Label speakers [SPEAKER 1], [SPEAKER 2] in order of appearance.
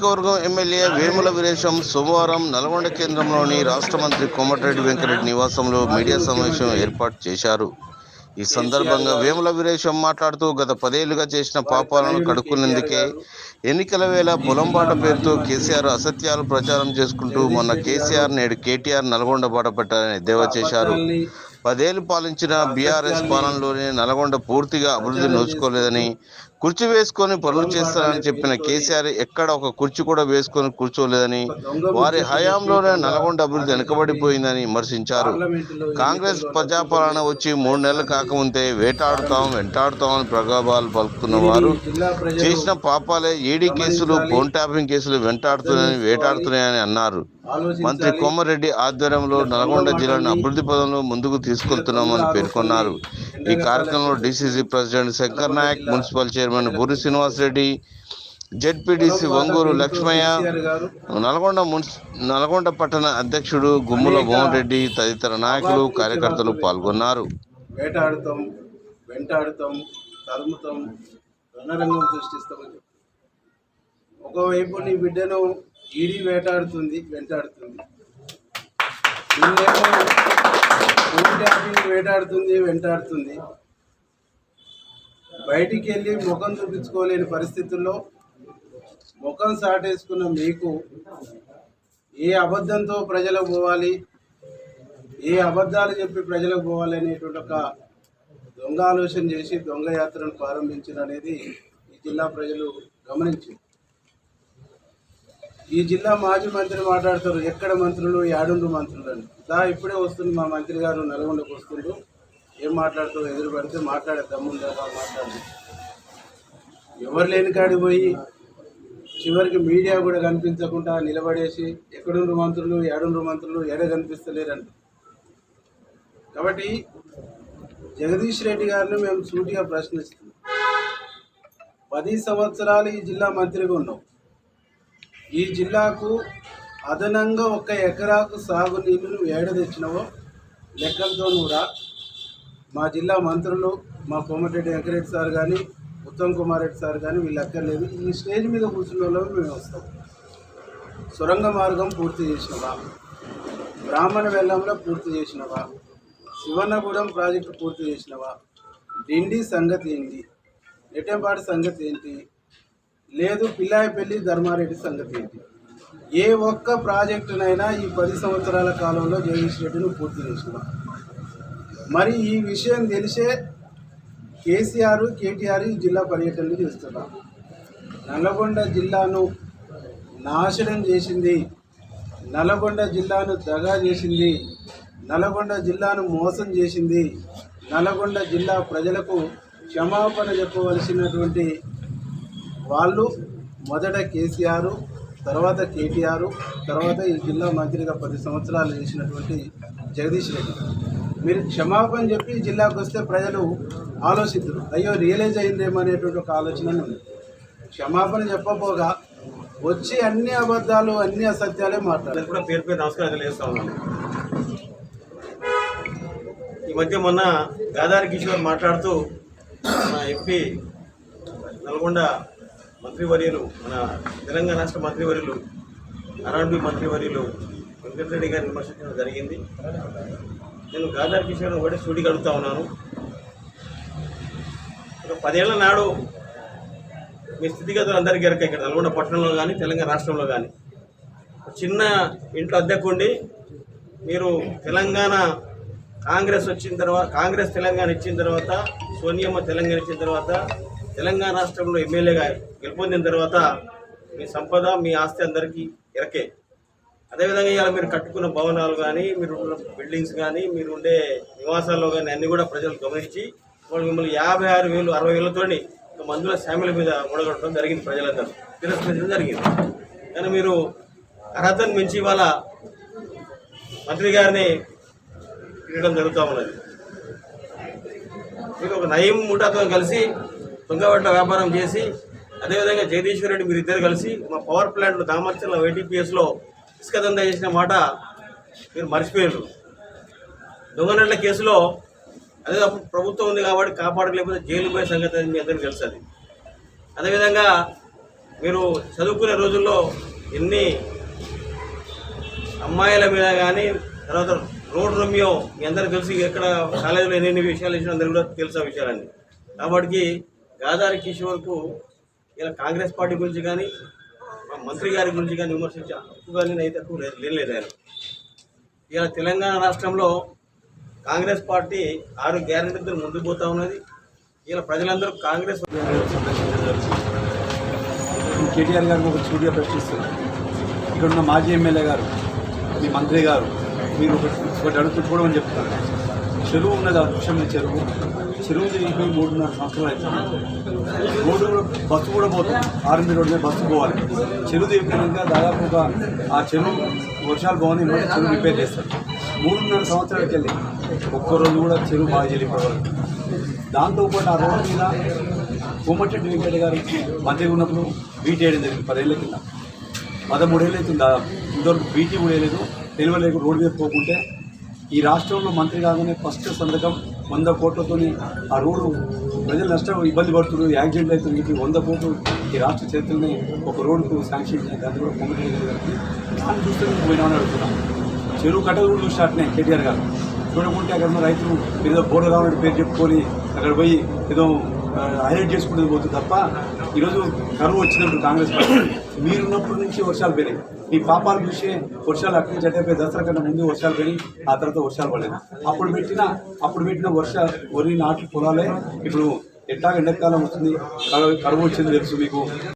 [SPEAKER 1] నియోజకవర్గం ఎమ్మెల్యే వేముల వీరేశం సోమవారం నల్గొండ కేంద్రంలోని రాష్ట్ర మంత్రి కోమటిరెడ్డి వెంకరెడ్డి నివాసంలో మీడియా సమావేశం ఏర్పాటు చేశారు. ఈ సందర్భంగా వేముల వీరేశం మాట్లాడుతూ గత పదేళ్ళుగా చేసిన పాపాలను కడుక్కునేందుకే ఎన్నికల వేళ పొలంబాట పేరుతో కేసీఆర్ అసత్యాలు ప్రచారం చేసుకుంటూ మొన్న కేసీఆర్ నేడు కేటీఆర్ నల్గొండ బాట పెట్టాలని ఎద్దేవా చేశారు. పదేళ్ళు పాలించిన బీఆర్ఎస్ పాలనలోనే నల్గొండ పూర్తిగా అభివృద్ధి నోచుకోలేదని కుర్చీ వేసుకొని పనులు చేస్తారని చెప్పిన కేసీఆర్ ఎక్కడ ఒక కుర్చీ కూడా వేసుకొని కూర్చోలేదని వారి హయాంలోనే నల్గొండ అభివృద్ధి వెనుకబడిపోయిందని విమర్శించారు. కాంగ్రెస్ ప్రజాపాలన వచ్చి మూడు నెలలు కాకముందే వేటాడుతాం వెంటాడుతామని ప్రగల్భాలు పలుకుతున్న వారు చేసిన పాపాలే ఈడీ కేసులు ఫోన్ ట్యాపింగ్ కేసులు వెంటాడుతున్నాయని వేటాడుతున్నాయని అన్నారు. మంత్రి కోమరెడ్డి ఆధ్వర్యంలో నల్గొండ జిల్లాను అభివృద్ధి పదంలో ముందుకు తీసుకెళ్తున్నామని పేర్కొన్నారు. ఈ కార్యక్రమంలో DCC president Shankar Naik municipal chairman Boori Srinivasa Reddy ZPTC Vangoor Lakshmaiah Nalgonda మున్సి Nalgonda పట్టణ అధ్యక్షుడు గుమ్ముల మోహన్ రెడ్డి తదితర నాయకులు కార్యకర్తలు పాల్గొన్నారు.
[SPEAKER 2] వేటాడుతాం వెంటాడుతాం తరుముతాం రణరంగం సృష్టిస్తామని ఒకవైపు నీ బిడ్డను ఈడీ వేటాడుతుంది వెంటాడుతుంది. నిన్నేమో వేటాడుతుంది వెంటాడుతుంది. బయటికి వెళ్ళి ముఖం చూపించుకోలేని పరిస్థితుల్లో ముఖం సాటేసుకున్న మీకు ఏ అబద్ధంతో ప్రజలకు పోవాలి? ఏ అబద్ధాలు చెప్పి ప్రజలకు పోవాలి అనేటువంటి ఒక దొంగ ఆలోచన చేసి దొంగ యాత్రను ప్రారంభించిన అనేది ఈ జిల్లా ప్రజలు గమనించారు. ఈ జిల్లా మాజీ మంత్రి మాట్లాడతారు ఎక్కడ మంత్రులు? యాడుండు మంత్రులు అని దా ఇప్పుడే వస్తుంది మా మంత్రి గారు నల్గొండకు వస్తుండ్రు. ఏం మాట్లాడుతూ ఎదురు పెడితే మాట్లాడే దమ్ముందా మాట్లాడు. ఎవరు లేని కాడికి పోయి చివరికి మీడియా కూడా కనిపించకుండా నిలబడేసి ఎక్కడుండ్రు మంత్రులు ఏడుండ్రు మంత్రులు ఎడ కనిపిస్తలేరంట. కాబట్టి జగదీష్ రెడ్డి గారిని మేము సూటిగా ప్రశ్నిస్తున్నాం. పది సంవత్సరాలు ఈ జిల్లా మంత్రిగా ఉన్నాం. ఈ జిల్లాకు అదనంగా ఒక ఎకరాకు సాగు నీళ్ళు ఏడ తెచ్చినావో లెక్కలతో కూడా మా జిల్లా మంత్రులు మా కోమటిరెడ్డి వెంకరెడ్డి సార్ కానీ ఉత్తమ్ కుమార్ రెడ్డి సార్ కానీ వీళ్ళు అక్కర్లేదు. ఈ స్టేజ్ మీద కూర్చున్న వాళ్ళు మేము వస్తాం. సొరంగ మార్గం పూర్తి చేసినవా? బ్రాహ్మణ వెల్లంలో పూర్తి చేసినవా? శివన్నగూడెం ప్రాజెక్టు పూర్తి చేసినవా? డిండి సంగతి ఏంటి? నెట్టంపాటి సంగతి ఏంటి? లేదు పిల్లాయపల్లి ధర్మారెడ్డి సంగతి ఏంటి? ఏ ఒక్క ప్రాజెక్టునైనా ఈ పది సంవత్సరాల కాలంలో జగదీష్ రెడ్డిని పూర్తి చేసినవా? మరి ఈ విషయం తెలిసే కేసీఆర్ కేటీఆర్ ఈ జిల్లా పర్యటనలు చేస్తున్నారు. నల్గొండ జిల్లాను నాశనం చేసింది. నల్గొండ జిల్లాను దగా చేసింది. నల్గొండ జిల్లాను మోసం చేసింది. నల్గొండ జిల్లా ప్రజలకు క్షమాపణ చెప్పవలసినటువంటి వాళ్ళు మొదట కేసీఆర్ తర్వాత కేటీఆర్ తర్వాత ఈ జిల్లా మంత్రిగా పది సంవత్సరాలు చేసినటువంటి జగదీష్ రెడ్డి. మీరు క్షమాపణ చెప్పి జిల్లాకు వస్తే ప్రజలు ఆలోచిస్తారు అయ్యో రియలైజ్ అయిందేమో అనేటువంటి ఒక ఆలోచన ఉంది. క్షమాపణ చెప్పబోగా వచ్చి అన్ని అబద్ధాలు అన్ని అసత్యాలే మాట్లాడారు.
[SPEAKER 3] కూడా పేరు పేరు నమస్కారాలు తెలియజేస్తా ఉన్నాను ఈ మధ్య మొన్న గాదారి కిషోర్ మాట్లాడుతూ మన ఎంపీ నల్గొండ మంత్రివర్యులు మన తెలంగాణ రాష్ట్ర మంత్రివర్యులు ఆర్ఆర్బి మంత్రివర్యులు వెంకటరెడ్డి గారిని విమర్శించడం జరిగింది. నేను గాజార్ కిషోర్ ఒకటి సూటికి అడుగుతా ఉన్నాను. ఒక పదేళ్ళ నాడు మీ స్థితిగతులు అందరికీ ఎరక ఇక్కడ నల్గొండ పట్టణంలో కానీ తెలంగాణ రాష్ట్రంలో కానీ. చిన్న ఇంట్లో అద్దెకుండి మీరు తెలంగాణ కాంగ్రెస్ వచ్చిన తర్వాత కాంగ్రెస్ తెలంగాణ ఇచ్చిన తర్వాత సోనియమ్మ తెలంగాణ ఇచ్చిన తర్వాత తెలంగాణ రాష్ట్రంలో ఎమ్మెల్యేగా గెలుపొందిన తర్వాత మీ సంపద మీ ఆస్తి అందరికీ ఎరకే. అదేవిధంగా ఇవాళ మీరు కట్టుకున్న భవనాలు కానీ మీరు ఉన్న బిల్డింగ్స్ కానీ మీరు ఉండే నివాసాల్లో కానీ అన్నీ కూడా ప్రజలు గమనించి వాళ్ళు మిమ్మల్ని యాభై ఆరు వేలు అరవై వేలతోని మందుల శామిల మీద కూడగొట్టడం జరిగింది ప్రజలందరూ. తిరస్కరించడం జరిగింది. కానీ మీరు అర్హతను మించి ఇవాళ మంత్రి గారిని తిరగడం జరుగుతూ ఉన్నది. మీరు ఒక నయం ముఠాతో కలిసి దొంగబట్ల వ్యాపారం చేసి అదేవిధంగా జగదీశ్వర్ రెడ్డి మీరు ఇద్దరు కలిసి మా పవర్ ప్లాంట్ దామర్చల వైటీపీఎస్లో ఇసుక దందా చేసిన మాట మీరు మర్చిపోయారు దొంగనట్ల కేసులో అదే అప్పుడు ప్రభుత్వం ఉంది కాబట్టి కాపాడలేకపోతే జైలు పోయే సంగతి అని మీ అందరికీ తెలుసు అది. అదేవిధంగా మీరు చదువుకునే రోజుల్లో ఎన్ని అమ్మాయిల మీద కానీ తర్వాత రోడ్ రమ్యో మీ అందరికీ తెలుసు ఎక్కడ కాలేజీలో ఎన్ని విషయాలు ఇచ్చిన అందరూ కూడా తెలుసు ఆ విషయాలన్నీ. కాబట్టి గాదారి కిషోర్కు ఇలా కాంగ్రెస్ పార్టీ గురించి కానీ మంత్రి గారి గురించి కానీ విమర్శించే హక్కు కానీ అయితే హక్కు లేదు ఆయన. ఇలా తెలంగాణ రాష్ట్రంలో కాంగ్రెస్ పార్టీ ఆరు గ్యారెంటీతో ముందుకు పోతా ఉన్నది. ఇలా ప్రజలందరూ కాంగ్రెస్
[SPEAKER 4] కేటీఆర్ గారు ఒక స్టూడియో ప్రశ్నిస్తున్నారు. ఇక్కడ ఉన్న మాజీ ఎమ్మెల్యే గారు మీ మంత్రి గారు మీరు ఒకటి ఒకటి అని చెప్తారు చెరువు ఉన్నది? ఆ చెరువు. చెరువు ఇరవై మూడున్నర సంవత్సరాలు అవుతుంది రోడ్డు కూడా బస్సు కూడా పోతుంది. ఆర్మీ రోడ్డు మీద బస్సు పోవాలి. చెరువు దిగిపోయినాక దాదాపు ఒక ఆ చెరువు వర్షాలు బాగున్నాయి మళ్ళీ చెరువు రిపేర్ చేస్తారు మూడున్నర సంవత్సరాలకి వెళ్ళి ఒక్క రోజు కూడా చెరువు బాగా చెల్లిపోవాలి దాంతోపాటు ఆ రోడ్డు మీద కోమటిరెడ్డి వెంకట గారు మంత్రిగా ఉన్నప్పుడు బీటీ వేయడం జరిగింది పదేళ్ళ కింద. పదమూడేళ్ళు అవుతుంది దాదాపు. ఇంతవరకు బీటీ కూడా వేయలేదు. తెలివలేక రోడ్డు మీద పోకుంటే ఈ రాష్ట్రంలో మంత్రి కాగానే ఫస్ట్ సంతకం వంద కోట్లతోని ఆ రోడ్డు ప్రజలు నష్టం ఇబ్బంది పడుతున్నారు యాక్సిడెంట్ అవుతుంది చెప్పి వంద కోట్లు ఈ రాష్ట్ర చరిత్రని ఒక రోడ్డుకు శాంక్షన్ దాన్ని కూడా కోమటిరెడ్డి గారికి దాన్ని చూస్తే పోయినామని అడుగుతున్నాం. చెరువు కట్టలు కూడా చూసి కేటీఆర్ గారు. చూడకుంటే అక్కడ ఉన్న రైతులు ఏదో బోర్డు రావడం పేరు చెప్పుకొని అక్కడ పోయి ఏదో హైలైట్ చేసుకుంటూ పోతుంది తప్ప ఈరోజు కరువు వచ్చినప్పుడు కాంగ్రెస్ పార్టీ. మీరున్నప్పటి నుంచి వర్షాలు పెరిగాయి. ఈ పాపాలు చూసి వర్షాలు అక్కడి నుంచి అంటే దసరా కన్నా ముందు వర్షాలు పెరిగి ఆ తర్వాత వర్షాలు పడలేదు. అప్పుడు పెట్టిన అప్పుడు పెట్టిన వర్ష వరి నాటు పొలాలే ఇప్పుడు ఎట్లా ఎండాకాలం వస్తుంది కరువు వచ్చింది తెలుసు మీకు.